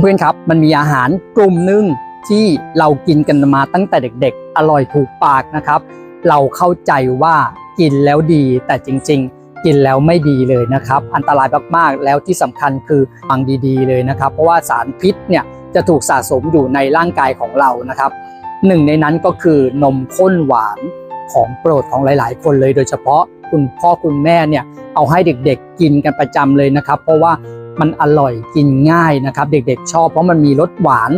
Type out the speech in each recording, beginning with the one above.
เพื่อนๆครับ มันมีอาหารกลุ่มหนึ่งที่เรากินกันมาตั้งแต่เด็กๆ อร่อยถูกปากนะครับ เราเข้าใจว่ากินแล้วดีแต่จริง ๆ กินแล้วไม่ดีเลยนะครับ อันตรายมากๆแล้วที่สำคัญคือฟังดีๆ เลยนะครับ เพราะว่าสารพิษเนี่ยจะถูกสะสมอยู่ในร่างกายของเรานะครับหนึ่งในนั้นก็คือนมข้นหวานของโปรดของหลาย ๆ คนเลยโดยเฉพาะคุณพ่อคุณแม่เนี่ยเอาให้เด็กๆกินกันประจำเลยนะครับ เพราะว่า มันอร่อยกินง่ายนะครับ เด็กๆชอบเพราะมันมีรสหวาน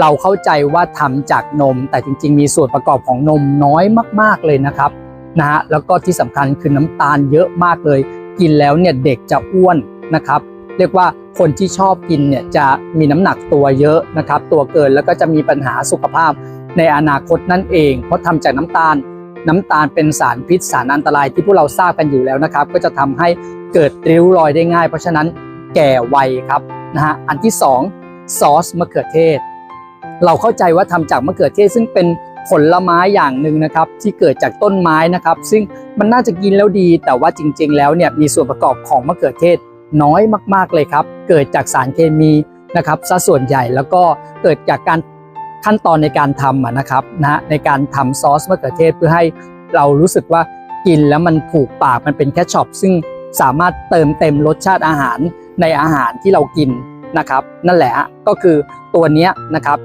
เราเข้าใจว่าทำจากนม แต่จริง ๆ มีส่วนประกอบของนมน้อยมากๆเลยนะครับนะฮะแล้วก็ที่สำคัญคือน้ำตาลเยอะมากเลย กินแล้วเนี่ยเด็กจะอ้วนนะครับ เรียกว่าคนที่ชอบกินเนี่ยจะมีน้ำหนักตัวเยอะนะครับ ตัวเกินแล้วก็จะมีปัญหาสุขภาพในอนาคตนั่นเอง เพราะทำจากน้ำตาลน้ำตาลเป็นสารพิษสารอันตรายที่พวกเราทราบกันอยู่แล้วนะครับ ก็จะทำให้เกิดริ้วรอยได้ง่าย เพราะฉะนั้น แก่ไวครับนะฮะอันที่สองซอสมะเขือเทศ เราเข้าใจว่าทำจากมะเขือเทศ ซึ่งเป็นผลไม้อย่างหนึ่งนะครับ ที่เกิดจากต้นไม้นะครับ ซึ่งมันน่าจะกินแล้วดี แต่ว่าจริง ๆ แล้วเนี่ยมีส่วนประกอบของมะเขือเทศน้อยมากๆเลยครับ เกิดจากสารเคมีนะครับซะส่วนใหญ่แล้วก็เกิดจากการขั้นตอนในการทำนะครับนะฮะในการทำซอสมะเขือเทศเพื่อให้เรารู้สึกว่ากินแล้วมันถูกปากมันเป็นแคชช็อปซึ่งสามารถเติมเต็มรสชาติอาหาร ในอาหารที่เรากินนะครับ นั่นแหละก็คือตัวนี้นะครับ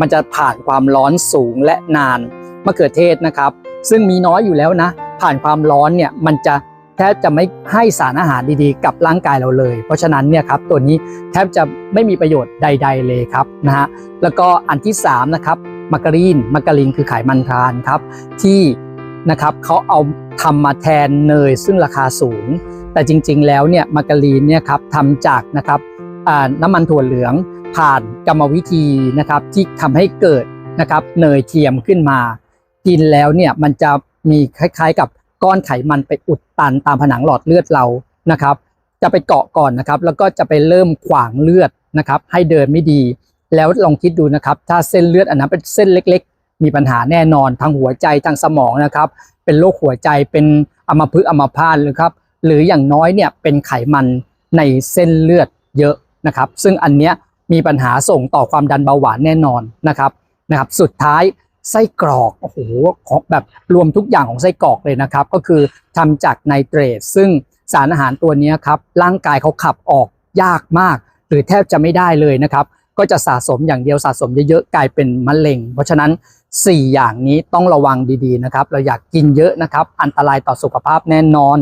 มันจะผ่านความร้อนสูงและนานมะเขือเทศนะครับ ซึ่งมีน้อยอยู่แล้วนะ ผ่านความร้อนเนี่ยมันจะแทบจะไม่ให้สารอาหารดีๆ กับร่างกายเราเลย เพราะฉะนั้นเนี่ยครับตัวนี้แทบจะไม่มีประโยชน์ใด ๆ เลยครับนะฮะแล้วก็อันที่3นะครับมาการีนมาการีนคือไขมันทรานครับที่นะครับเขาเอาทำมาแทนเนยซึ่งราคาสูง แต่จริงๆแล้วเนี่ยมาการีนเนี่ยครับทำจากนะครับน้ำมันถั่วเหลืองผ่านกรรมวิธีนะครับที่ทำให้เกิดนะครับเนยเทียมขึ้นมา กินแล้วเนี่ยมันจะมีคล้ายๆ กับก้อนไขมันไปอุดตันตามผนังหลอดเลือดเรานะครับ จะไปเกาะก่อนนะครับ แล้วก็จะไปเริ่มขวางเลือดนะครับ ให้เดินไม่ดี แล้วลองคิดดูนะครับ ถ้าเส้นเลือดอันนั้นเป็นเส้นเล็ก ๆ มีปัญหาแน่นอนทางหัวใจทางสมองนะครับ เป็นโรคหัวใจเป็นอัมพฤกษ์อัมพาตหรือครับ หรืออย่างน้อยเนี่ยเป็นไขมันในเส้นเลือดเยอะนะครับ ซึ่งอันเนี้ยมีปัญหาส่งต่อความดันเบาหวานแน่นอนนะครับนะครับ สุดท้ายไส้กรอกโอ้โหของแบบรวมทุกอย่างของไส้กรอกเลยนะครับ ก็คือทำจากไนเตรตซึ่งสารอาหารตัวนี้ครับร่างกายเขาขับออกยากมาก หรือแทบจะไม่ได้เลยนะครับ ก็จะสะสมอย่างเดียวสะสมเยอะๆกลายเป็นมะเร็ง เพราะฉะนั้น 4 อย่างนี้ต้องระวังดีๆนะครับ เราอยากกินเยอะนะครับ อันตรายต่อสุขภาพแน่นอน